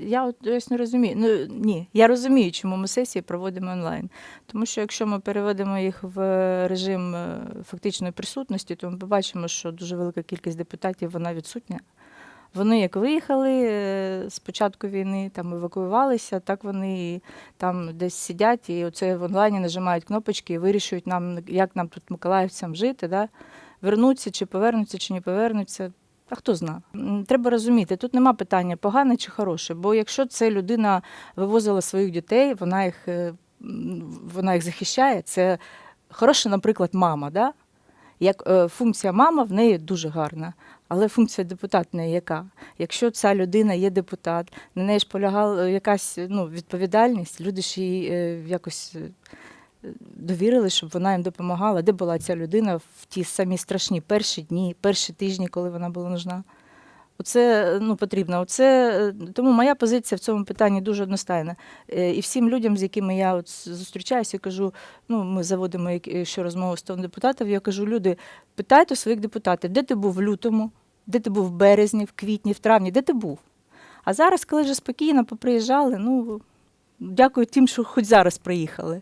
я от ось не розумію. Ну ні, я розумію, чому ми сесії проводимо онлайн. Тому що якщо ми переведемо їх в режим е, фактичної присутності, то ми побачимо, що дуже велика кількість депутатів вона відсутня. Вони як виїхали е, з початку війни, там евакуювалися, так вони і там десь сидять і оце в онлайні нажимають кнопочки і вирішують нам, як нам тут миколаївцям жити, да? вернуться чи повернуться, чи не повернуться. А хто зна? Треба розуміти, тут нема питання, погане чи хороше. Бо якщо це людина вивозила своїх дітей, вона їх, е, вона їх захищає, це хороша, наприклад, мама. Да? Як е, функція мама в неї дуже гарна. Але функція депутат в неї яка? Якщо ця людина є депутат, на неї ж полягала якась ну, відповідальність, люди ж їй е, якось довірили, щоб вона їм допомагала. Де була ця людина в ті самі страшні перші дні, перші тижні, коли вона була нужна? Оце ну, потрібно. Оце, е, тому моя позиція в цьому питанні дуже одностайна. Е, І всім людям, з якими я от зустрічаюся, я кажу, ну, ми заводимо ще розмову з того депутатів, я кажу, люди, питайте своїх депутатів, де ти був в лютому, де ти був в березні, в квітні, в травні, де ти був? А зараз, коли вже спокійно поприїжджали, ну, дякую тим, що хоч зараз приїхали.